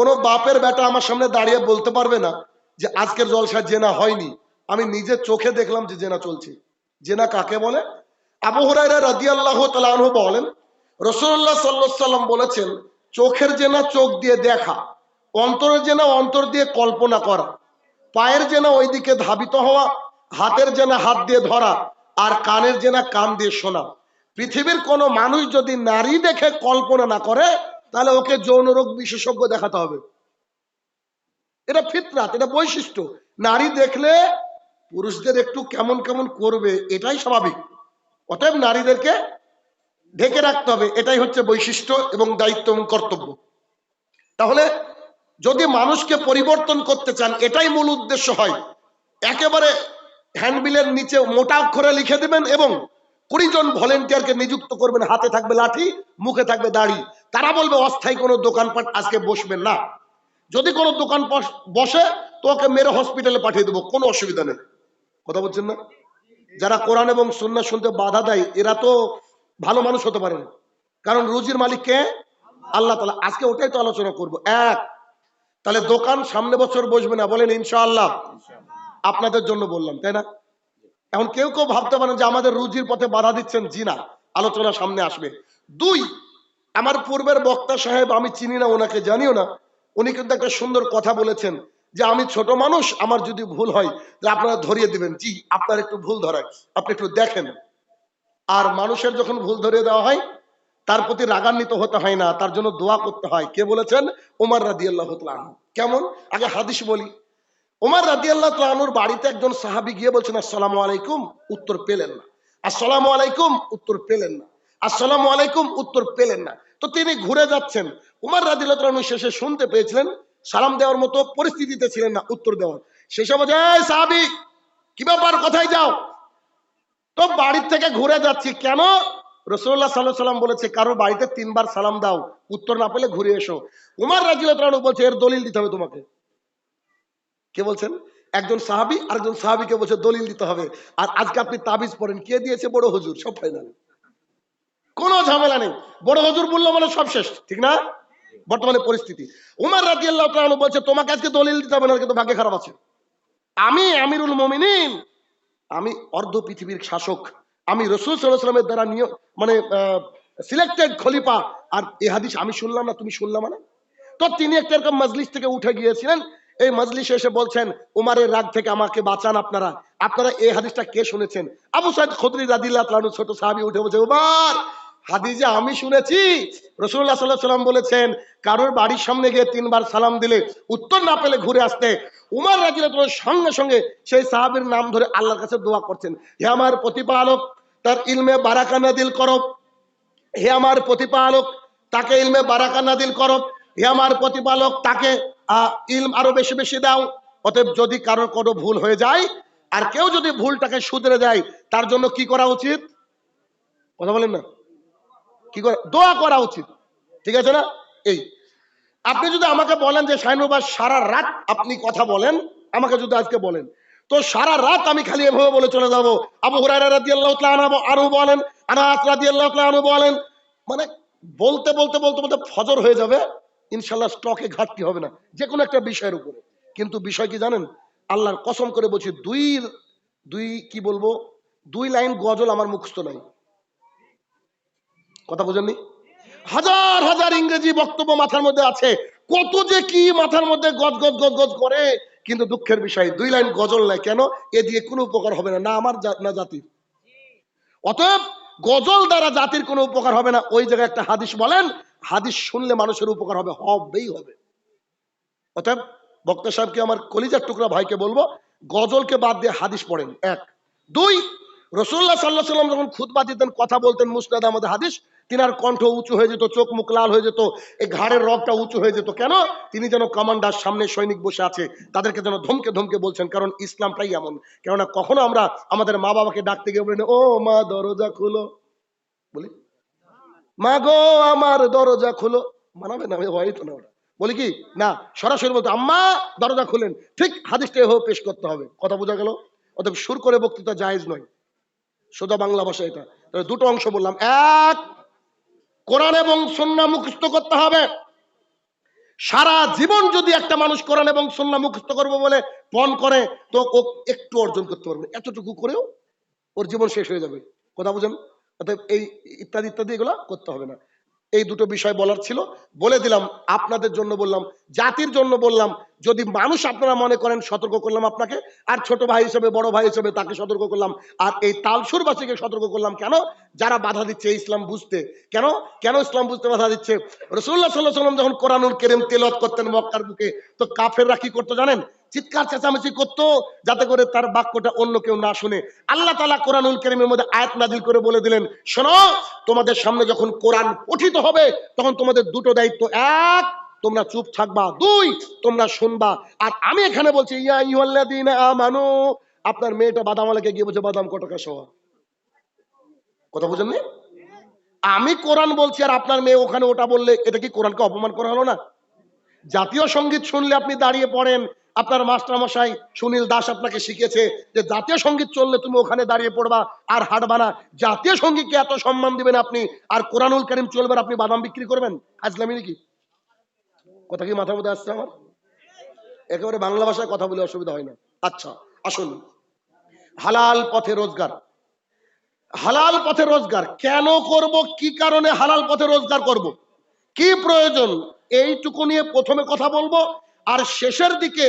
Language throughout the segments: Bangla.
কোনো বাপের বেটা আমার সামনে দাঁড়িয়ে বলতে পারবে না যে আজকের জলসা জেনা হয়নি। আমি নিজের চোখে দেখলাম যে জেনা চলছে। জেনা কাকে বলে? আবু হুরাইরা রাদিয়াল্লাহু তাআলা আনহু বলেন সাল্লাল্লাহু সাল্লাম বলেছেন, চোখের জেনা চোখ দিয়ে দেখা, অন্তরের জেনা অন্তর দিয়ে কল্পনা করা, পায়ের জেনা ওইদিকে ধাবিত হওয়া, হাতের জেনা হাত দিয়ে ধরা, আর কানের জেনা কান দিয়ে শোনা। পৃথিবীর কোনো মানুষ যদি নারী দেখে কল্পনা না করে তাহলে ওকে যৌন রোগ বিশেষজ্ঞ দেখাতে হবে। এটা ফিতরাত, এটা বৈশিষ্ট্য। নারী দেখলে পুরুষদের একটু কেমন কেমন করবে, এটাই স্বাভাবিক। অতএব নারীদেরকে ঢেকে রাখতে হবে, এটাই হচ্ছে বৈশিষ্ট্য এবং দায়িত্ব এবং কর্তব্য। তাহলে যদি মানুষকে পরিবর্তন করতে চান, এটাই মূল উদ্দেশ্য হয়। একেবারে হ্যান্ডবিলের নিচে মোটা অক্ষরে লিখে দেবেন এবং কুড়ি জন ভলেন্টিয়ারকে নিযুক্ত করবেন, হাতে থাকবে লাঠি, মুখে থাকবে দাড়ি। তারা বলবে, অস্থায়ী কোনো দোকানপাট আজকে বসবেন না। যদি কোনো দোকান বসে তো ওকে মেরে হসপিটালে পাঠিয়ে দেবো, কোনো অসুবিধা নেই। কথা বলছেন না? যারা কোরআন এবং সুন্না শুনতে বাধা দেয়, এরা তো ভালো মানুষ হতে পারে না। কারণ রুজির মালিক কে? আল্লাহ তালা আজকে ওটাই তো আলোচনা করব। এক, তাহলে দোকান সামনে বছর বসবে না, বলেন ইনশাআল্লাহ। আপনাদের জন্য বললাম, তাই না? এখন কেউ কেউ ভাবতে পারেন যে আমাদের রুজির পথে বাধা দিচ্ছেন। জি না, আলোচনা সামনে আসবে। দুই আমার পূর্বের বক্তা সাহেব, আমি চিনি না, ওনাকে জানিও না। উনি কিন্তু একটা সুন্দর কথা বলেছেন যে, আমি ছোট মানুষ, আমার যদি ভুল হয় যে আপনারা ধরিয়ে দিবেন। জি, আপনার একটু ভুল ধরায় আপনি একটু দেখেন। আর মানুষের যখন ভুল ধরিয়ে দেওয়া হয়, তার প্রতি রাগান্বিত হতে হয় না, তার জন্য দোয়া করতে হয়। কে বলেছেন? ওমর রাদি আল্লাহ কেমন? আগে হাদিস বলি। ওমর রাদি আল্লাহ তালুর বাড়িতে একজন সাহাবি গিয়ে বলছেন, আসসালামু আলাইকুম। উত্তর পেলেন না। আসসালামু আলাইকুম। উত্তর পেলেন না। আসসালামু আলাইকুম, উত্তর পেলেন না। তো তিনি ঘুরে যাচ্ছেন। উমার রাদিল্লাহ শেষে শুনতে পেয়েছিলেন, সালাম দেওয়ার মতো পরিস্থিতিতে ছিলেন না, উত্তর দেওয়ার। শেষে বলছে "এই সাহাবি, কি ব্যাপার, কোথায় যাও? তো বাড়ির থেকে ঘুরে যাচ্ছি। কেন? রসুল্লাহ সাল্লাহ সাল্লাম বলেছে, কারও বাড়িতে তিনবার সালাম দাও, উত্তর না পেলে ঘুরে এসো। উমার রাজিল বলছে, এর দলিল দিতে হবে তোমাকে। কে বলছেন? একজন সাহাবি, আরেকজন সাহাবিকে বলছে, দলিল দিতে হবে। আর আজকে আপনি তাবিজ পড়েন। কে দিয়েছে বড় হুজুর? সব ফাইনাল কোনো ঝামেলা নেই। বড় হুজুর বলল মানে সব শেষ, ঠিক না? বর্তমানে পরিস্থিতি। উমার রাজি আল্লাহ বলছে, তোমাকে আজকে দলিল দিতে হবে না কিন্তু ভাগ্য খারাপ আছে। আমি আমিরুল মমিনিন, আমি অর্ধ পৃথিবীর শাসক, আমি রসুল সাল্লামের দ্বারা নিয় মানে সিলেক্টেড খলিফা। আর এ হাদিস আমি শুনলাম না, তুমি শুনলাম না তো তিনি একটা এরকম মজলিস থেকে উঠে গিয়েছিলেন। এই মজলিসে এসে বলছেন, উমারের রাগ থেকে আমাকে বাঁচান আপনারা। আপনারা এই হাদিসটা কে শুনেছেন? আবু সাইদ খদরি রাদিল্লাহ ছোট সাহাবী উঠে বলছে, উমার হাদিসে আমি শুনেছি রসুল্লাহ সাল্লাহ সাল্লাম বলেছেন, কারোর বাড়ির সামনে গিয়ে তিনবার সালাম দিলে উত্তর না পেলে ঘুরে আসতে উমার রাজিল্লাহ সঙ্গে সঙ্গে সেই সাহাবীর নাম ধরে আল্লাহর কাছে দোয়া করছেন, হে আমার প্রতিপালক, তার ইলমে বারাকা নাদিল করো। হে আমার প্রতিপালক, তাকে ইলমে বারাকা নাদিল করো। হে আমার প্রতিপালক, তাকে ইলম আরও বেশি বেশি দাও। অতএব যদি কারোর কোনো ভুল হয়ে যায়, আর কেউ যদি ভুলটাকে শুধরে দেয়, তার জন্য কি করা উচিত? কথা বলেন না। কি করে? দোয়া করা উচিত। ঠিক আছে না? এই। আপনি যদি আমাকে বলেন যে শাহিনুবাস সারা রাত আপনি কথা বলেন, আমাকে যদি আজকে বলেন। তো সারা রাত আমি খালি এভাবে বলে চলে যাব। আবু হুরায়রা রাদিয়াল্লাহু বলেন আনহু বলেন। মানে বলতে বলতে বলতে বলতে ফজর হয়ে যাবে। ইনশাল্লাহ স্টকে ঘাটতি হবে না যে কোনো একটা বিষয়ের উপরে। কিন্তু বিষয় কি জানেন? আল্লাহর কসম করে বলছি, দুই দুই, কি বলব? দুই লাইন গজল আমার মুখস্থ নাই। কথা বোঝেননি? হাজার হাজার ইংরেজি বক্তব্য মাথার মধ্যে আছে। কত যে কি মাথার মধ্যে গজ গজ গজ গজ করে, কিন্তু দুঃখের বিষয়, দুই লাইন গজল নাই কেন? এ দিয়ে কোনো উপকার হবে না না আমার না জাতির। অতএব গজল দ্বারা জাতির কোনো উপকার হবে না। ওই জায়গায় একটা হাদিস বলেন, হাদিস শুনলে মানুষের উপকার হবে, হবেই হবে। অতএব বক্তা সাহেবকে আমার কলিজার টুকরা ভাইকে বলব, গজলকে বাদ দিয়ে হাদিস পড়েন। এক। দুই, রসুল্লাহ সাল্লাহ সাল্লাম যখন খুতবা দিতেন, কথা বলতেন মুসনাদ আমাদের হাদিস তিনার কণ্ঠ উঁচু হয়ে যেত, চোখ মুখ লাল হয়ে যেত, এই ঘাড়ের রগটা উঁচু হয়ে যেত। কেন? তিনি যেন কমান্ডার সামনে সৈনিক বসে আছে, তাদেরকে যেন ধমকে ধমকে বলছেন, কারণ ইসলামটাই এমন। কেননা কখনো আমরা আমাদের মা বাবাকে ডাকতে গিয়ে বলি, ও মা, দরজা খুলো। বলি, মা গো, আমার দরজা খুলো। মানাবে না হয় তো না ওটা বলি কি, না, সরাসরি বলতে, আম্মা, দরজা খুলেন। ঠিক হাদিসটা এভাবে পেশ করতে হবে। কথা বোঝা গেল? অতএব সুর করে বক্তৃতা জায়েজ নয়। সোজা বাংলা ভাষা এটা। দুটো অংশ বললাম। এক কোরআন এবং সন্না মুখস্থ করতে হবে। সারা জীবন যদি একটা মানুষ কোরআন এবং সন্না মুখস্থ করব বলে পণ করে, তো ও একটু অর্জন করতে পারবে। এতটুকু করেও ওর জীবন শেষ হয়ে যাবে। কথা বুঝেন? অতএব এই ইত্যাদি ইত্যাদি এগুলো করতে হবে না। এই দুটো বিষয় বলার ছিল। বলে দিলাম, আপনাদের জন্য বললাম, জাতির জন্য বললাম, যদি মানুষ আপনারা মনে করেন সতর্ক করলাম আপনাকে, আর ছোট ভাই হিসেবে, বড় ভাই হিসেবে তাকে সতর্ক করলাম, আর এই তালসুরবাসীকে সতর্ক করলাম কেন? যারা বাধা দিচ্ছে ইসলাম বুঝতে। কেন? কেন ইসলাম বুঝতে বাধা দিচ্ছে? রসুল্লাহ সাল্লাহ সাল্লাম যখন কোরআনুল কেরেম তেলত করতেন মক্কার বুকে, তো কাফেররা কি করতো জানেন? চিৎকার, চেঁচামেচি করতো যাতে করে তার বাক্যটা অন্য কেউ না শুনে। আল্লাহ তালা কোরআনুল কেরিমের মধ্যে আয়াত নাজিল করে বলে দিলেন, শোনো, তোমাদের সামনে যখন কোরআন পঠিত হবে, তখন তোমাদের দুটো দায়িত্ব, এক, তোমরা চুপ থাকবা, দুই, তোমরা শুনবা। আর আমি এখানে বলছি, ইয়া ইউল্লাদিনা আমানু, আপনার মেয়েটা বাদামালাকে গিয়ে বলছে, বাদাম কটকা সহ কথা বুঝেননি? আমি কোরআন বলছি আর আপনার মেয়ে ওখানে ওটা বললে, এটা কি কোরআনকে অপমান করা হলো না? জাতীয় সংগীত শুনলে আপনি দাঁড়িয়ে পড়েন আপনার মাস্টার মশাই সুনীল দাস আপনাকে শিখেছে যে জাতীয় সংগীত চললে তুমি ওখানে দাঁড়িয়ে পড়বা আর হাঁটবা না। জাতীয় সঙ্গীতকে এত সম্মান দিবেন আপনি, আর কোরআনুল করিম চলবে আর আপনি বাদাম বিক্রি করবেন? আজলামি নাকি? কথা কি মাথার মধ্যে আসছে আমার? একেবারে বাংলা ভাষায় কথা বলে অসুবিধা হয় না। আচ্ছা আসুন। হালাল পথে রোজগার। হালাল পথে রোজগার। কেন করব? কি কারণে হালাল পথে রোজগার করব? কি প্রয়োজন? এইটুকু নিয়ে প্রথমে কথা বলব, আর শেষের দিকে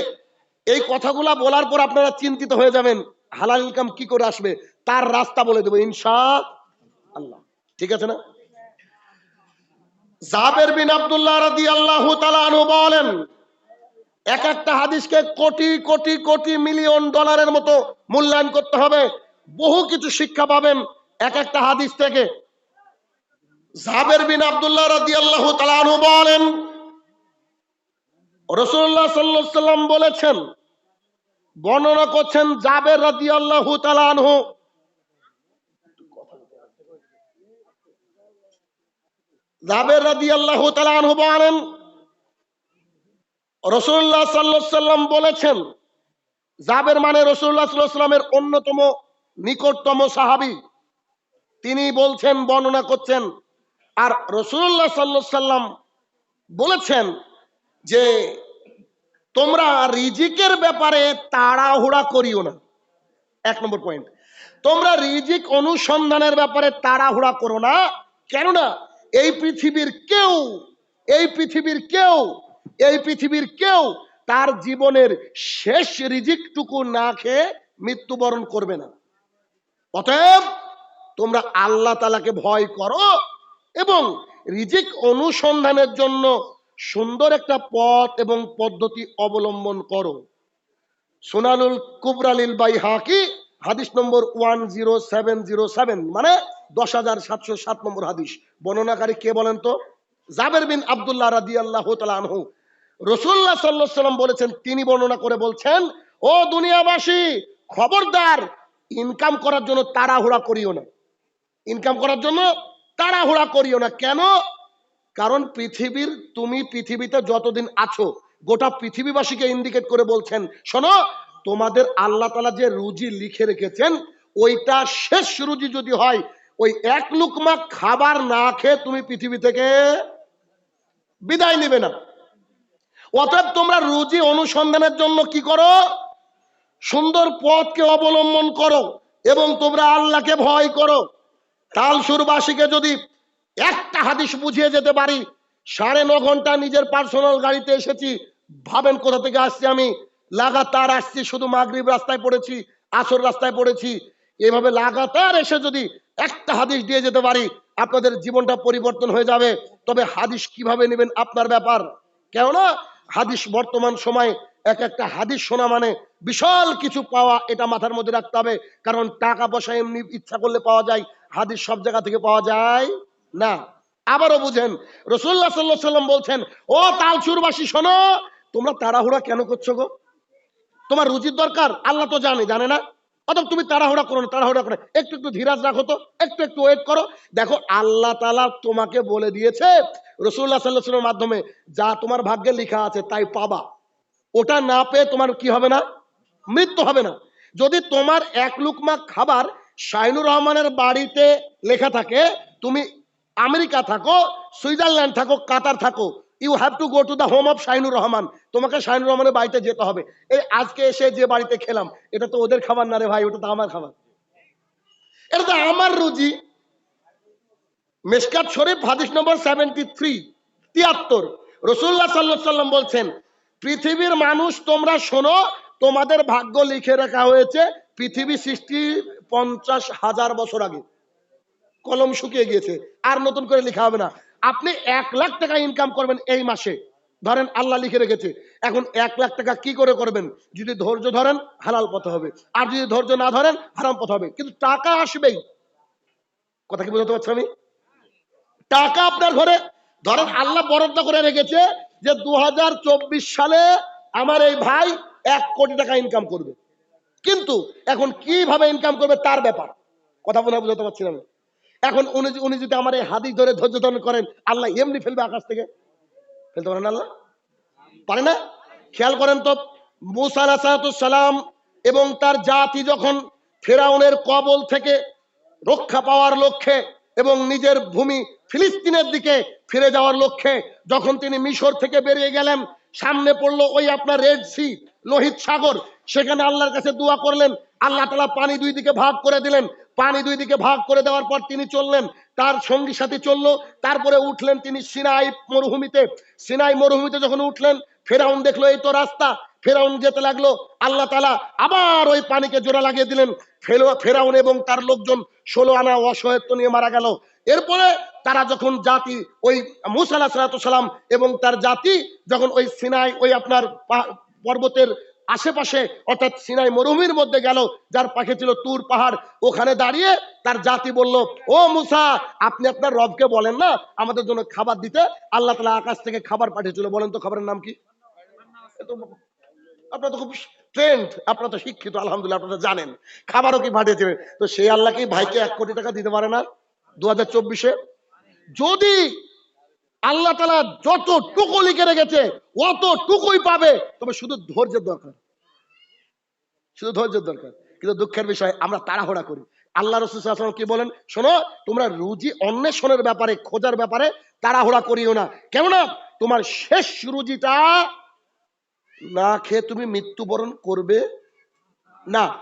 এই কথাগুলা বলার পর আপনারা চিন্তিত হয়ে যাবেন, হালাল ইনকাম কি করে আসবে? তার রাস্তা বলে দেবো, ইনশা আল্লাহ। ঠিক আছে না? জাবের বিন আব্দুল্লাহ রাদি আল্লাহ বলেন, এক একটা হাদিসকে কোটি কোটি কোটি মিলিয়ন ডলারের মতো মূল্যায়ন করতে হবে। বহু কিছু শিক্ষা পাবেন এক একটা হাদিস থেকে। জাবের বিন আব্দুল্লাহ রাদি আল্লাহ বলেন রসুল্লাহ সাল্লাম বলেছেন, বর্ণনা করছেন জাবের রাদি আল্লাহ তালানহু জাবের রাদি আল্লাহ তালানহু বলেন, রসুল্লাহ সাল্লাম বলেছেন, জাবের মানে রসুল্লাহ সাল্লামের অন্যতম নিকটতম সাহাবি। তিনি বলছেন, বর্ণনা করছেন, আর রসুল্লাহ সাল্লাহ সাল্লাম বলেছেন যে তোমরা রিজিকের ব্যাপারে তাড়াহুড়া করিও না। এক নম্বর পয়েন্ট তোমরা রিজিক অনুসন্ধানের ব্যাপারে তাড়াহুড়া করো না। কেননা এই পৃথিবীর কেউ, এই পৃথিবীর কেউ, এই পৃথিবীর কেউ তার জীবনের শেষ রিজিকটুকু না খেয়ে মৃত্যুবরণ করবে না। অতএব তোমরা আল্লাহ তালাকে ভয় করো এবং রিজিক অনুসন্ধানের জন্য সুন্দর একটা পথ এবং পদ্ধতি অবলম্বন করো। সোনালুল কুবরালিল বাই হাকি, হাদিস number one zero seven zero seven মানে দশ হাজার সাতশো সাত নম্বর হাদিস। বর্ণনাকারী কে বলেন তো? জাবের বিন আবদুল্লাহ রাদি আল্লাহ আনহু। রসুল্লাহ সাল্লাহ সাল্লাম বলেছেন, তিনি বর্ণনা করে বলছেন, ও দুনিয়াবাসী, খবরদার, ইনকাম করার জন্য তাড়াহুড়া করিও না। ইনকাম করার জন্য তাড়াহুড়া করিও না। কেন? কারণ পৃথিবীর, তুমি পৃথিবীতে যতদিন আছো, গোটা পৃথিবীবাসীকে ইন্ডিকেট করে বলছেন, শোনো, তোমাদের আল্লাহ তালা যে রুজি লিখে রেখেছেন, ওইটা শেষ রুজি যদি হয়, ওই এক লুকমা খাবার না খেয়ে তুমি পৃথিবী থেকে বিদায় নিবে না। অতএব তোমরা রুজি অনুসন্ধানের জন্য কি করো? সুন্দর পথকে অবলম্বন করো এবং তোমরা আল্লাহকে ভয় করো। তালসুরবাসীকে যদি একটা হাদিস বুঝিয়ে যেতে পারি। সাড়ে ন ঘণ্টা নিজের পার্সোনাল গাড়িতে এসেছি। ভাবেন কোথা থেকে আসছি আমি? লাগাতার আসছি, শুধু মাগরিব রাস্তায় পড়েছি, আসর রাস্তায় পড়েছি। এভাবে লাগাতার এসে যদি একটা হাদিস দিয়ে যেতে পারি, আপনাদের জীবনটা পরিবর্তন হয়ে যাবে। তবে হাদিস কীভাবে নেবেন আপনার ব্যাপার? কেননা হাদিস বর্তমান সময় এক একটা হাদিস শোনা মানে বিশাল কিছু পাওয়া এটা মাথার মধ্যে রাখতে হবে। কারণ টাকা পয়সা এমনি ইচ্ছা করলে পাওয়া যায়, হাদিস সব জায়গা থেকে পাওয়া যায়। না, আবারও বুঝেন রসুল্লাহ সাল্লাহ সাল্লাম বলছেন, ও তালচুরবাসী শোনো, তোমরা তাড়াহুড়া কেন করছ গো? তোমার রুচির দরকার? আল্লাহ তো জানে জানে না। অতএব তুমি তাড়াহুড়া করো তাড়াহুড়া করো একটু একটু ধীরাজ রাখো তো, একটু একটু ওয়েট করো। দেখো, আল্লাহ তালা তোমাকে বলে দিয়েছে রসুল্লাহ সাল্লাহ সাল্লামের মাধ্যমে, যা তোমার ভাগ্যে লেখা আছে, তাই পাবা। ওটা না পেয়ে তোমার কি হবে না? মৃত্যু হবে না। যদি তোমার এক লুকমা খাবার শাহিনুর রহমানের বাড়িতে লেখা থাকে, তুমি আমেরিকা থাকো, সুইজারল্যান্ড থাকো, কাতার থাকো you have to go to the home of Shahinur Rahman. তোমাকে শাহিনুর রহমানের বাড়িতে যেতে হবে। এই আজকে এসে যে বাড়িতে খেলাম, এটা তো ওদের খাবার না রে ভাই, ওটা তো আমার খাবার। এটা তো আমার রুজি। মেসকাত শরীফ, হাদিস নম্বর সেভেন্টি থ্রি তিয়াত্তর রসুল্লাহ সাল্লাহ সাল্লাম বলছেন, পৃথিবীর মানুষ, তোমরা শোনো, তোমাদের ভাগ্য লিখে রাখা হয়েছে পৃথিবী সৃষ্টি পঞ্চাশ হাজার বছর আগে। কলম শুকিয়ে গিয়েছে, আর নতুন করে লেখা হবে না। আপনি এক লাখ টাকা ইনকাম করবেন এই মাসে। ধরেন আল্লাহ লিখে রেখেছে, এখন এক লাখ টাকা কি করে করবেন? যদি ধৈর্য ধরেন, হালাল পথে হবে। আর যদি ধৈর্য না ধরেন, হারাম পথে হবে। কিন্তু টাকা আসবেই। কথা কি বোঝাতে পারছি আমি? টাকা আপনার ঘরে, ধরেন আল্লাহ বরাদ্দ করে রেখেছে যে দু হাজার চব্বিশ সালে আমার এই ভাই এক কোটি টাকা ইনকাম করবে। কিন্তু এখন কীভাবে ইনকাম করবে তার ব্যাপার? কথা বলে বুঝাতে পারছি না আমি। এখন উনি উনি যদি আমার এই হাদিস ধরে ধৈর্য ধারণ করেন, আল্লাহ এমনি ফেলবে আকাশ থেকে। ফেলতে পারেন আল্লাহ? পারে না? খেয়াল করেন তো, মুসা সালাম এবং তার জাতি যখন ফেরাউনের কবল থেকে রক্ষা পাওয়ার লক্ষ্যে এবং নিজের ভূমি ফিলিস্তিনের দিকে ফিরে যাওয়ার লক্ষ্যে যখন তিনি মিশর থেকে বেরিয়ে গেলেন, সামনে পড়ল ওই আপনার রেড সি লোহিত সাগর। সেখানে আল্লাহর কাছে দোয়া করলেন, আল্লাহ তালা পানি দুই দিকে ভাগ করে দিলেন। পানি দুই দিকে ভাগ করে দেওয়ার পর তিনি চললেন, তার সঙ্গী সাথী চলল, তারপরে উঠলেন তিনি সিনাই মরুভূমিতে। সিনাই মরুভূমিতে যখন উঠলেন, ফেরাউন দেখল, এই তো রাস্তা। ফেরাউন যেতে লাগল। আল্লাহ তালা আবার ওই পানিকে জোড়া লাগিয়ে দিলেন। ফেরাউন এবং তার লোকজন ষোলো আনা অসহায়ত্ব নিয়ে মারা গেল। এরপরে তারা যখন জাতি, ওই মুসাল্লাহ সালাম এবং তার জাতি, যখন ওই সিনাই, ওই আপনার পর্বতের আশেপাশে, অর্থাৎ সিনাই মরুভূমির মধ্যে গেল, যার পাখে ছিল তুর পাহাড়। ওখানে দাঁড়িয়ে তার জাতি বলল, ও মুসা, আপনি আপনার রবকে বলেন না আমাদের জন্য খাবার দিতে? আল্লাহ তালা আকাশ থেকে খাবার পাঠিয়েছিল, বলেন তো খাবারের নাম কি? আপনারা তো খুব ট্রেন্ড আপনারা তো শিক্ষিত, আলহামদুলিল্লাহ, আপনারা জানেন। খাবারও কি পাঠিয়েছিলেন? তো সেই আল্লাহ কি ভাইকে এক কোটি টাকা দিতে পারে না, দু হাজার চব্বিশে? যদি আল্লাহ তালা যত টুকু লিখে রেখেছে অত টুকুই পাবে। তবে শুধু ধৈর্যের দরকার। শুধু ধৈর্যের দরকার। কিন্তু দুঃখের বিষয়, আমরা তাড়াহুড়া করি। আল্লাহ রসুল সাল্লাল্লাহু কি বলেন? শোনো, তোমরা রুজি অন্বেষণের ব্যাপারে, খোঁজার ব্যাপারে তাড়াহুড়া করিও না। কেননা, তোমার শেষ রুজিটা না খেয়ে তুমি মৃত্যুবরণ করবে না।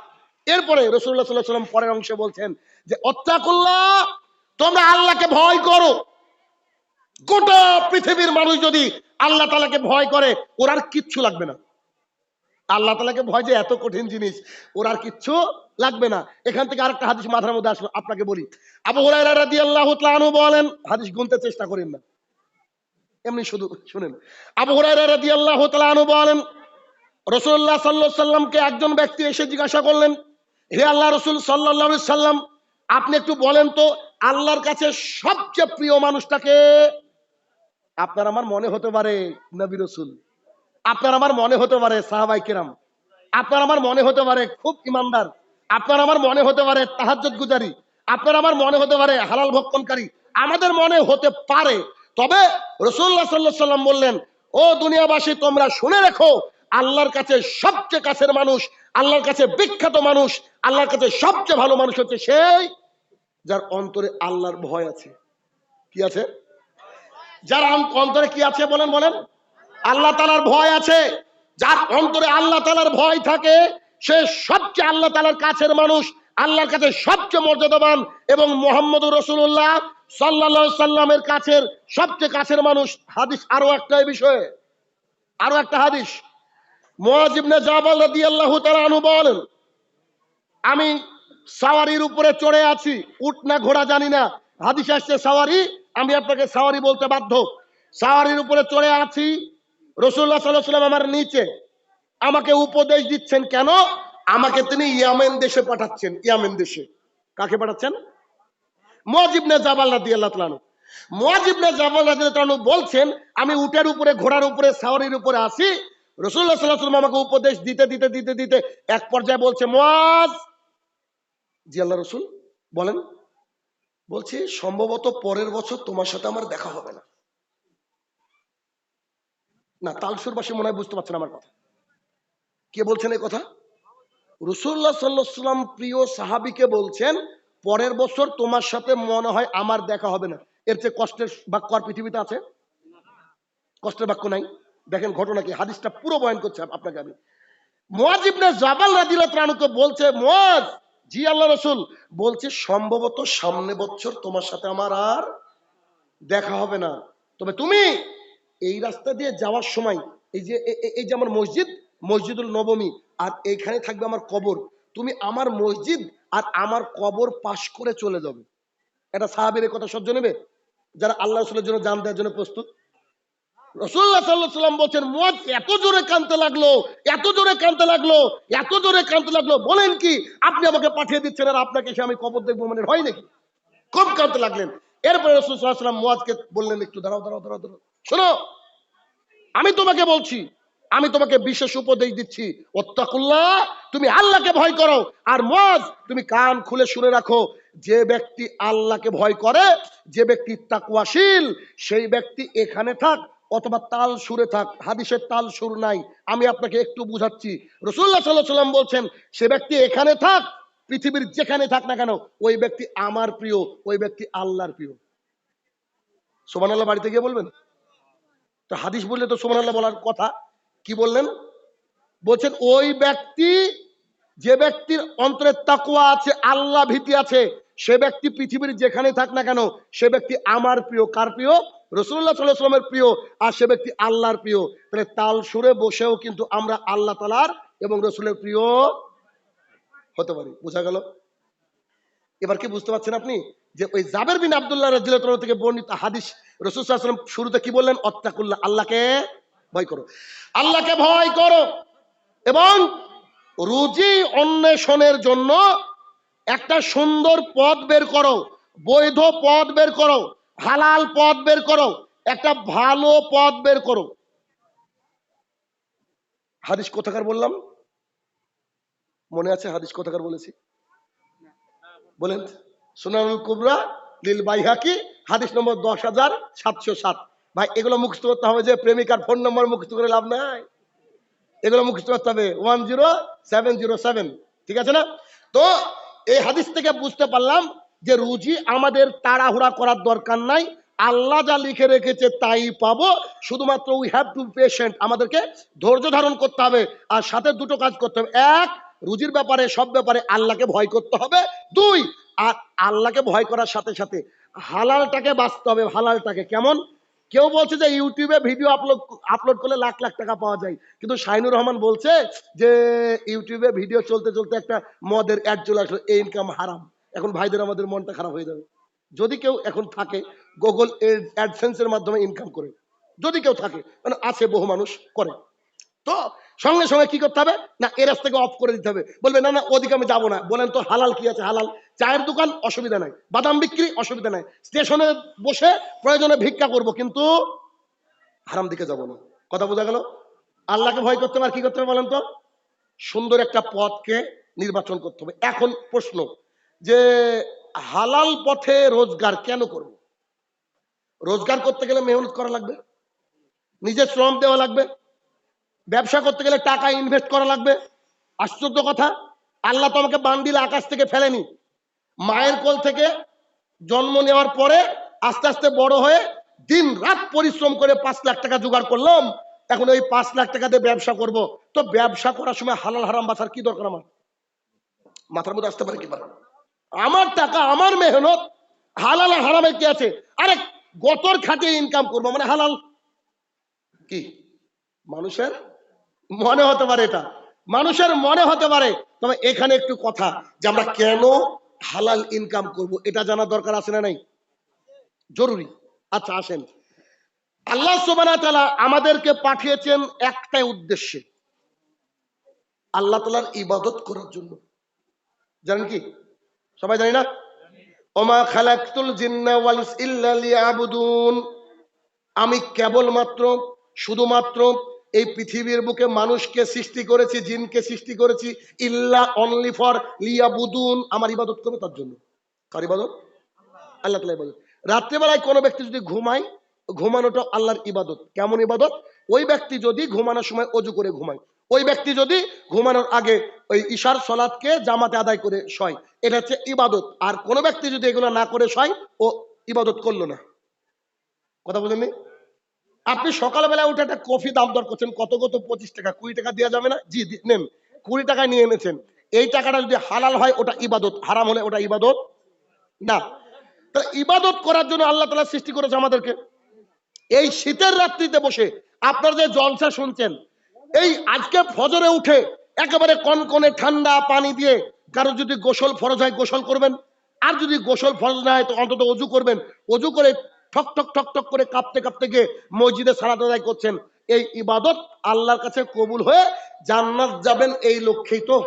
এরপরে রসুল্লাহ সাল্লাহ সাল্লাম পরের অংশে বলছেন যে অত্যাকুল্লাহ তোমরা আল্লাহকে ভয় করো। গোটা পৃথিবীর মানুষ যদি আল্লাহ তালাকে ভয় করে, ওর আর কিচ্ছু লাগবে না। আল্লাহ তালাকে ভয় যে এত কঠিন জিনিস, ওর আর কিচ্ছু লাগবে না। এখান থেকে আরেকটা হাদিস মাথার মধ্যে আসলো, আপনাকে বলি। আবু হুরায়রা রাদিয়াল্লাহু বলেন, হাদিস গুনতে চেষ্টা করেন না। এমনি শুধু শুনেন। আবু হুরায়রা তাআলা বলেন, রাসূলুল্লাহ সাল্লাল্লাহু আলাইহি সাল্লামকে একজন ব্যক্তি এসে জিজ্ঞাসা করলেন, হে আল্লাহ রসুল সাল্লাল্লাহু সাল্লাম আপনি একটু বলেন তো, আল্লাহর কাছে সবচেয়ে প্রিয় মানুষটাকে আপনার আমার মনে হতে পারে নবী রসুল, আপনার আমার মনে হতে পারে সাহাবাই কিরাম, আপনার আমার মনে হতে পারে খুব ইমানদার, আপনার আমার মনে হতে পারে তাহাজ্জুদ গুজারি, আপনার আমার মনে হতে পারে হালাল ভক্ষণকারী, আমাদের মনে হতে পারে। তবে রসুল্লাহ সাল্লাহ সাল্লাম বললেন, ও দুনিয়াবাসী, তোমরা শুনে রেখো, আল্লাহর কাছে সবচেয়ে কাছের মানুষ, আল্লাহর কাছে বিখ্যাত মানুষ, আল্লাহর কাছে সবচেয়ে ভালো মানুষ হচ্ছে সেই যার অন্তরে আল্লাহর ভয় আছে। কি আছে? যার অন্তরে কি আছে বলেন বলেন? আল্লাহ তালার ভয় আছে। যার অন্তরে আল্লাহ তালার ভয় থাকে, সে সবচেয়ে আল্লাহ তালার কাছের মানুষ, আল্লাহর কাছে সবচেয়ে মর্যাদাবান এবং মোহাম্মদ রসুল্লাহ সাল্লা কাছের সবচেয়ে কাছের মানুষ। হাদিস আরও একটা বিষয়ে, আরও একটা হাদিস। বলেন, আমি সাওয়ারির উপরে চড়ে আছি, উঠ না ঘোড়া জানি না। হাদিস আসছে সাওয়ারি আমি আপনাকে সাওয়ারি বলতে বাধ্য। সাওয়ারির উপরে চড়ে আছি। রসুল্লাহ সাল্লাহ আমার নিচে। আমাকে উপদেশ দিচ্ছেন কেন? আমাকে তিনি ইয়ামেন দেশে পাঠাচ্ছেন। ইয়ামেন দেশে। কাকে পাঠাচ্ছেন? মজিবনে জাবাল রাদি আল্লাহ মজিবনে জাবাল রাদি তালু বলছেন, আমি উটের উপরে, ঘোড়ার উপরে, সাওয়ারির উপরে আসি রসুল্লাহ সাল্লাহ আমাকে উপদেশ দিতে দিতে দিতে দিতে এক পর্যায়ে বলছে মোয়াজ জি রসুল, বলেন। বলছি, সম্ভবত পরের বছর তোমার সাথে আমার দেখা হবে না। না, তালসুরবাসী মনে হয় বুঝতে পারছেন আমার কথা। কে বলছেন এই কথা? রসুল্লাহ সাল্লাম প্রিয় সাহাবিকে বলছেন, পরের বছর তোমার সাথে মনে হয় আমার দেখা হবে না। এর চেয়ে কষ্টের বাক্য আর পৃথিবীতে আছে? কষ্টের বাক্য নাই। দেখেন ঘটনা কি, হাদিসটা পুরো বয়ন করছে আপনাকে আমি। মোয়াজ ইবনে জাবাল রাদিয়াল্লাহু তাআলাকে বলছে মোয়াজ জি, আল্লাহ রসুল। বলছে, সম্ভবত সামনে বছর তোমার সাথে আমার আর দেখা হবে না। তবে তুমি এই রাস্তা দিয়ে যাওয়ার সময়, এই যে এই যে আমার মসজিদ, মসজিদুল নবমী, আর এইখানে থাকবে আমার কবর, তুমি আমার মসজিদ আর আমার কবর পাশ করে চলে যাবে। এটা সাহাবের কথা সহ্য নেবে? যারা আল্লাহ রসুলের জন্য জান দেওয়ার জন্য প্রস্তুত? রসুল্লাহ সাল্লাহ সাল্লাম বলছেন, মদ এত জোরে কানতে লাগল, এত জোরে কানতে লাগল, এত জোরে কানতে লাগল। বলেন কি, আপনি আমাকে পাঠিয়ে দিচ্ছেন আর আপনাকে আমি কবর দেখব মানে হয় নাকি? খুব কানতে লাগলেন। এরপরে রসুল সাল্লাহ সাল্লাম মোয়াজকে বললেন, একটু দাঁড়াও দাঁড়াও দাঁড়াও দাঁড়াও। শোনো, আমি তোমাকে বলছি, আমি তোমাকে বিশেষ উপদেশ দিচ্ছি। ওত্তাকুল্লাহ তুমি আল্লাহকে ভয় করো। আর মজ তুমি কান খুলে শুনে রাখো। যে ব্যক্তি আল্লাহকে ভয় করে, যে ব্যক্তি তাকুয়াশীল সেই ব্যক্তি এখানে থাক। অথবা তাল সুরে থাক, হাদিসের তাল সুর নাই, আমি আপনাকে একটু বুঝাচ্ছি। রসুল্লাহ সাল্লাহ সাল্লাম বলছেন, সে ব্যক্তি এখানে থাক, পৃথিবীর যেখানে থাক না কেন, ওই ব্যক্তি আমার প্রিয়, ওই ব্যক্তি আল্লাহর প্রিয়। সোমান আল্লাহ বাড়িতে গিয়ে বলবেন? তো হাদিস বললে তো সোমান আল্লাহ বলার কথা। কি বললেন? বলছেন, ওই ব্যক্তি, যে ব্যক্তির অন্তরে তাকুয়া আছে, আল্লাহ ভীতি আছে, সে ব্যক্তি পৃথিবীর যেখানে থাক না কেন, সে ব্যক্তি আমার প্রিয়। কার প্রিয়? রসুল্লাহ সাল্লামের প্রিয় আর সে ব্যক্তি আল্লাহর প্রিয়। তাহলে তাল সুরে বসেও কিন্তু আমরা আল্লাহ তালার এবং রসুলের প্রিয় হতে পারি। বোঝা গেল? এবার কি বুঝতে পারছেন আপনি? যে ওই জাবের বিন আবদুল্লাহ রাজিয়াল্লাহু থেকে বর্ণিত হাদিস রসুল ওয়াসাল্লাম শুরুতে কি বললেন? অত্তাকুল্লাহ আল্লাহকে ভয় করো। আল্লাহকে ভয় করো। এবং রুজি অন্বেষণের জন্য একটা সুন্দর পথ বের করো, বৈধ পথ বের করো। হালাল পথ বের করো, একটা ভালো পথ বের করো। হাদিস কোথাকার বললাম? মনে আছে হাদিস কোথাকার বলেছি? বলেন সুনানুল কুবরা, লিল বাইহাকি, হাদিস নম্বর দশ হাজার সাতশো সাত। ভাই, এগুলো মুখস্থ করতে হবে যে প্রেমিকার ফোন নম্বর মুখস্থ করে লাভ নাই। এগুলো মুখস্থ করতে হবে one zero seven zero seven, ঠিক আছে না? তো এই হাদিস থেকে বুঝতে পারলাম যে রুজি আমাদের তাড়াহুড়া করার দরকার নাই, আল্লাহ যা লিখে রেখেছে তাই পাবো। শুধুমাত্র উই হ্যাভ টু পেশেন্ট আমাদেরকে ধৈর্য ধারণ করতে হবে আর সাথে দুটো কাজ করতে হবে। এক, রুজির ব্যাপারে, সব ব্যাপারে আল্লাহকে ভয় করতে হবে। দুই, আর আল্লাহকে ভয় করার সাথে সাথে হালালটাকে বাঁচতে হবে। হালালটাকে কেমন? কেউ বলছে যে ইউটিউবে ভিডিও আপলোড আপলোড করলে লাখ লাখ টাকা পাওয়া যায়। কিন্তু শাইনুর রহমান বলছে যে ইউটিউবে ভিডিও চলতে চলতে একটা মদের অ্যাড চলে আসলো, এই ইনকাম হারাম। এখন ভাইদের আমাদের মনটা খারাপ হয়ে যাবে। যদি কেউ এখন থাকে গুগল অ্যাডসেন্সের মাধ্যমে ইনকাম করে। যদি কেউ থাকে মানে আছে বহু মানুষ করে। তো সঙ্গে সঙ্গে কি করতে হবে? না, এ রাস্তাকে অফ করে দিতে হবে। বলবে, না না, ওদিকে আমি যাব না। বলেন তো হালাল কি আছে? হালাল। চায়ের দোকান অসুবিধা নাই। বাদাম বিক্রি অসুবিধা নাই। স্টেশনে বসে প্রয়োজনে ভিক্ষা করব, কিন্তু হারাম দিকে যাব না। কথা বোঝা গেল? আল্লাহকে ভয় করতে হবে আর কি করতে হবে বলেন তো? সুন্দর একটা পথকে নির্বাচন করতে হবে। এখন প্রশ্ন যে হালাল পথে রোজগার কেন করব? রোজগার করতে গেলে মেহনত করা লাগবে, নিজের শ্রম দেওয়া লাগবে, ব্যবসা করতে গেলে টাকা ইনভেস্ট করা লাগবে। আশ্চর্য কথা, আল্লাহ তো আমাকে বান্ডিল আকাশ থেকে ফেলেনি। মায়ের কোল থেকে জন্ম নেওয়ার পরে আস্তে আস্তে বড় হয়ে দিন রাত পরিশ্রম করে পাঁচ লাখ টাকা জোগাড় করলাম, এখন ওই পাঁচ লাখ টাকা দিয়ে ব্যবসা করব। তো ব্যবসা করার সময় হালাল হারাম বাঁচার কি দরকার আমার? মাথার মধ্যে আসতে পারে কি পারে আমার টাকা, আমার মেহনত, হালাল আর হারামে কি আছে? আরে, গতর খাটিয়ে ইনকাম করব মানে হালাল কি? মানুষের মনে হতে পারে এটা। মানুষের মনে হতে পারে। তবে এখানে একটু কথা, যে আমরা কেন হালাল ইনকাম করব, এটা জানার দরকার আছে না নাই? জরুরি। আচ্ছা আসেন। আল্লাহ সোবানা তালা আমাদেরকে পাঠিয়েছেন একটাই উদ্দেশ্যে। আল্লাহ তালার ইবাদত করার জন্য। জানেন কি? সবাই জানি না? ওমা খালাকুল ইল্লা লিয়াবুদুন। আমি কেবলমাত্র, শুধুমাত্র এই পৃথিবীর বুকে মানুষকে সৃষ্টি করেছি, জিনকে সৃষ্টি করেছি, ইল্লা অনলি ফর লিয়াবুদুন। আমার ইবাদত করবে তার জন্য। কার ইবাদত? আল্লাহ তালা ইবাদত। রাত্রেবেলায় কোনো ব্যক্তি যদি ঘুমায়, ঘুমানোটা আল্লাহর ইবাদত। কেমন ইবাদত? ওই ব্যক্তি যদি ঘুমানোর সময় অজু করে ঘুমায়। ওই ব্যক্তি যদি ঘুমানোর আগে ওই ঈশার সলাদকে জামাতে আদায় করে শয়, এটা হচ্ছে ইবাদত। আর কোনো ব্যক্তি যদি এগুলো না করে শয়, ও ইবাদত করল না। কথা বলেননি আপনি সকালবেলা উঠে একটা কফি দাম দর করছেন, কত কত? পঁচিশ টাকা, কুড়ি টাকা দেওয়া যাবে না? জি নেন। কুড়ি টাকায় নিয়ে এনেছেন। এই টাকাটা যদি হালাল হয়, ওটা ইবাদত। হারাম হলে ওটা ইবাদত না। তো ইবাদত করার জন্য আল্লাহ তালা সৃষ্টি করেছে আমাদেরকে। এই শীতের রাত্রিতে বসে আপনারা যে জলসা শুনছেন এই আজকে ফজরে উঠে একেবারে কনকনে ঠান্ডা পানি দিয়ে কারও যদি গোসল ফরজ হয় গোসল করবেন। আর যদি গোসল ফরজ না হয় তো অন্তত অজু করবেন। অজু করে ঠক ঠক ঠক ঠক করে কাঁপতে কাঁপতে গিয়ে মসজিদে সালাত আদায় করছেন। এই ইবাদত আল্লাহর কাছে কবুল হয়ে জান্নাত যাবেন এই লক্ষ্যেই তো।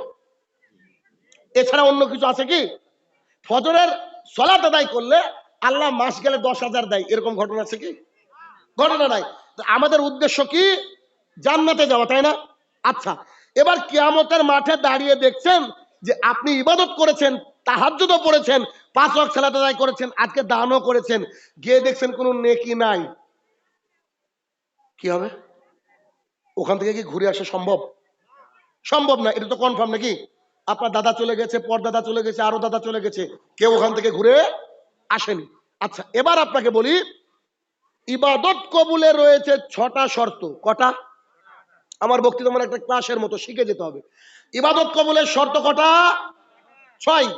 এছাড়া অন্য কিছু আছে কি? ফজরের সলাত আদায় করলে আল্লাহ মাস গেলে দশ হাজার দেয়। এরকম ঘটনা আছে কি? ঘটনা নাই। আমাদের উদ্দেশ্য কি? জান্নাতে যাওয়া, তাই না? আচ্ছা এবার কিয়ামতের মাঠে দাঁড়িয়ে দেখছেন যে আপনি ইবাদত করেছেন, তাহাজ্জুদও পড়েছেন, পাঁচ ওয়াক্ত সালাত আদায় করেছেন, আজকে দানও করেছেন, গিয়ে দেখছেন কোনো নেকি নাই। কি হবে? ওখান থেকে কি ঘুরে আসা সম্ভব? সম্ভব না, এটা তো কনফার্ম নাকি? আপনার দাদা চলে গেছে, পর দাদা চলে গেছে, আরও দাদা চলে গেছে, কেউ ওখান থেকে ঘুরে আসেনি। আচ্ছা এবার আপনাকে বলি, ইবাদত কবুলে রয়েছে ছটা শর্ত। কটা? আমার বক্তৃতা মানে একটা ক্লাসের মতো, শিখে যেতে হবে। ইবাদত কবুলের শর্ত কটা? ছয়।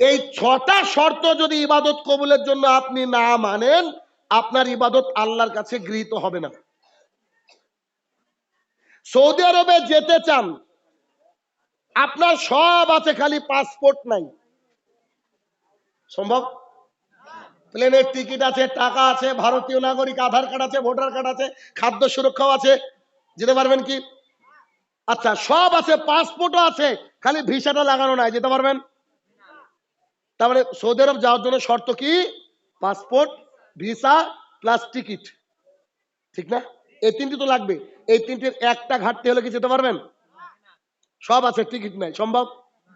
এই ছটা শর্ত যদি ইবাদত কবুলের জন্য আপনি না মানেন, আপনার ইবাদত আল্লাহর কাছে গৃহীত হবে না। সৌদি আরবে যেতে চান, আপনার সব আছে, খালি পাসপোর্ট নাই। সম্ভব? প্লেনের টিকিট আছে, টাকা আছে, ভারতীয় নাগরিক, আধার কার্ড আছে, ভোটার কার্ড আছে, খাদ্য সুরক্ষাও আছে। যেতে পারবেন কি? আচ্ছা সব আছে, পাসপোর্টও আছে, খালি ভিসাটা লাগানো নাই, যেতে পারবেন? তারপরে সৌদি আরব যাওয়ার জন্য শর্ত কি? Passport, visa plus ticket. ঠিক না? এই তিনটি তো লাগবে। এই তিনটির একটা ঘাটতি হলে কি যেতে পারবেন? সব আছে, টিকিট নাই। সম্ভব?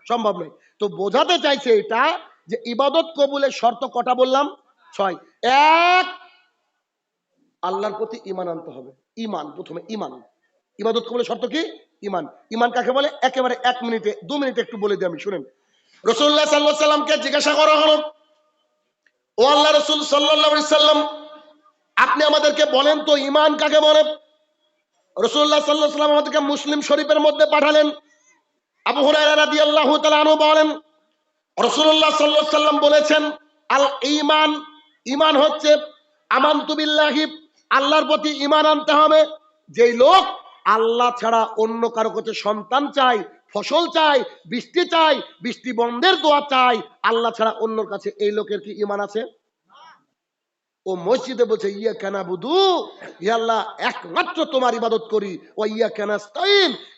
সম্ভব নয়। তো বোঝাতে চাইছে এটা যে ইবাদত কবুলের শর্ত কটা বললাম? ছয়। এক, আল্লাহর প্রতি ইমান আনতে হবে। ইমান প্রথমে ইমান ইবাদত কবুলের শর্ত কি? ইমান ইমান কাকে বলে? একেবারে এক মিনিটে, দু মিনিটে একটু বলে দিই আমি, শুনেন। রসুল্লাহ সাল্লাহ সাল্লামকে জিজ্ঞাসা করা হলো, ও আল্লাহ রসুল সাল্লাহ সাল্লাম, আপনি আমাদেরকে বলেন তো ইমান কাকে বলে? রসুল্লাহ সাল্লাহ সাল্লাম আমাদেরকে মুসলিম শরীফের মধ্যে পাঠালেন। আবু হুরায়রা রাদিয়াল্লাহু তাআলা বলেন, রাসূলুল্লাহ সাল্লাল্লাহু আলাইহি সাল্লাম বলেছেন, আল ঈমান ঈমান হচ্ছে, আমানতু বিল্লাহি, আল্লাহর প্রতি ঈমান আনতে হবে। যেই লোক আল্লাহ ছাড়া অন্য কারও কাছে সন্তান চাই, ফসল চাই, বৃষ্টি চাই, বৃষ্টি বন্ধের দোয়া চাই, আল্লাহ ছাড়া অন্যর কাছে এই লোকের কি ঈমান আছে? ও মসজিদে বলছে, ইয়া কেনা বুধু আল্লাহ, একমাত্র তোমার ইবাদত করি। ও ইয়া কেনা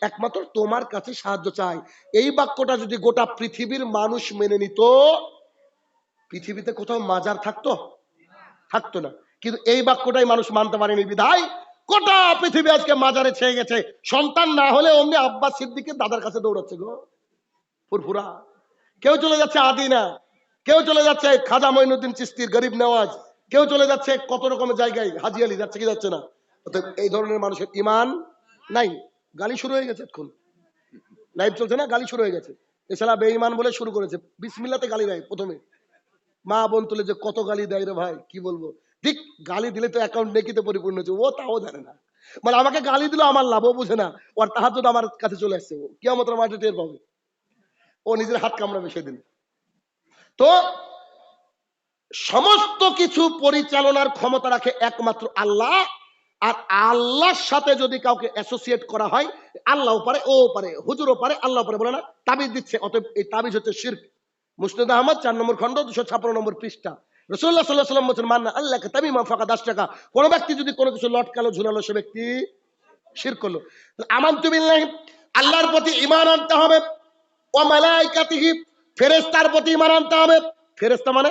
একমাত্র তোমার কাছে সাহায্য চাই। এই বাক্যটা যদি গোটা পৃথিবীর মানুষ মেনে নিত, পৃথিবীতে কোথাও মাজার থাকতো? থাকতো না। কিন্তু এই বাক্যটাই মানুষ মানতে পারেনি, বিধায় গোটা পৃথিবী আজকে মাজারে ছেয়ে গেছে। সন্তান না হলে অমনি আব্বাস সিদ্দিকের দাদার কাছে দৌড়াচ্ছে গো। ফুরফুরা। কেউ চলে যাচ্ছে আদিনা। কেউ চলে যাচ্ছে খাজা মঈনুদ্দিন চিস্তির গরিব নেওয়াজ। কেউ চলে যাচ্ছে কত রকমের জায়গায় হাজি আলী যাচ্ছে কি যাচ্ছে না। এই ধরনের মানুষের ইমান নাই। গালি শুরু হয়ে গেছে এখন লাইভ চলছে না? গালি শুরু হয়ে গেছে। এছাড়া বেঈমান বলে শুরু করেছে। বিসমিল্লাতে গালি দেয় প্রথমে। মা বোন তুলে যে কত গালি দেয় রে ভাই, কি বলব? ঠিক গালি দিলে তো অ্যাকাউন্ট নেকিতে পরিপূর্ণ হচ্ছে, ও তাও জানে না। মানে আমাকে গালি দিল আমার লাভ বুঝে না, ওর তাহার জন্য আমার কাছে চলে আসছে, ও কিয়ামতের মাঠে টের পাবে। ও নিজের হাত কামড়াবে সেদিন। তো সমস্ত কিছু পরিচালনার ক্ষমতা রাখে একমাত্র আল্লাহ, আর আল্লাহর সাথে যদি কাউকে অ্যাসোসিয়েট করা হয় আল্লাহ পারে ও পারে, হুজুরও পারে আল্লাহ পারে, বলে না, তাবিজ দিচ্ছে, অতএব এই তাবিজ হচ্ছে শির্ক। মুসলিদ আহমদ চার নম্বর খন্ড দুশো ছাপ্পান্ন নম্বর পৃষ্ঠা। রসুল্লাহ সাল্লাহ সাল্লাম বলছেন মান্না আল্লাহকে তামিমা ফাঁকা দশ টাকা কোনো ব্যক্তি যদি কোনো কিছু লটকালো, ঝুলালো, সে ব্যক্তি শির করল। আমান তুমি আল্লাহর প্রতি ইমান আনতে হবে। ও মালাইকাতিহি ফেরেস্তার প্রতি ইমান আনতে হবে। ফেরেস্তা মানে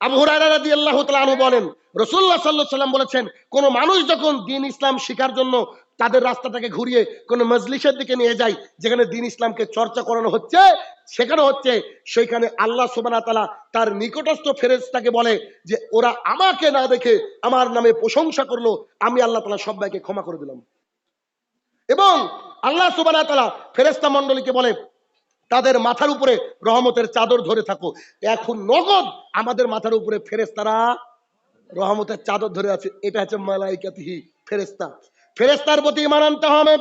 আবু হুরায়রা রাদিয়াল্লাহু তাআলা বলেন, রাসূলুল্লাহ সাল্লাল্লাহু আলাইহি সাল্লাম বলেছেন, কোন মানুষ যখন দ্বীন ইসলাম শেখার জন্য তাদের রাস্তাটাকে ঘুরিয়ে কোন মজলিসের দিকে নিয়ে যায় যেখানে দ্বীন ইসলামকে চর্চা করানো হচ্ছে, সেখানে হচ্ছে সেখানে আল্লাহ সুবহানাহু ওয়া তাআলা তার নিকটস্থ ফেরেশতাকে বলে যে, ওরা আমাকে না দেখে আমার নামে প্রশংসা করল, আমি আল্লাহ তাআলা সবাইকে ক্ষমা করে দিলাম। এবং আল্লাহ সুবহানাহু ওয়া তাআলা ফেরেশতা মণ্ডলীকে বলে, তাদের মাথার উপরে রহমতের চাদর ধরে থাকো। এখন নগদ আমাদের মাথার উপরে ফেরেস তারা রহমতের চাদর ধরে আছে। এটা হচ্ছে মালাইকাতিহি ফেরেস্তা ফেরেস্তার প্রতি ইমান আনতে হবে।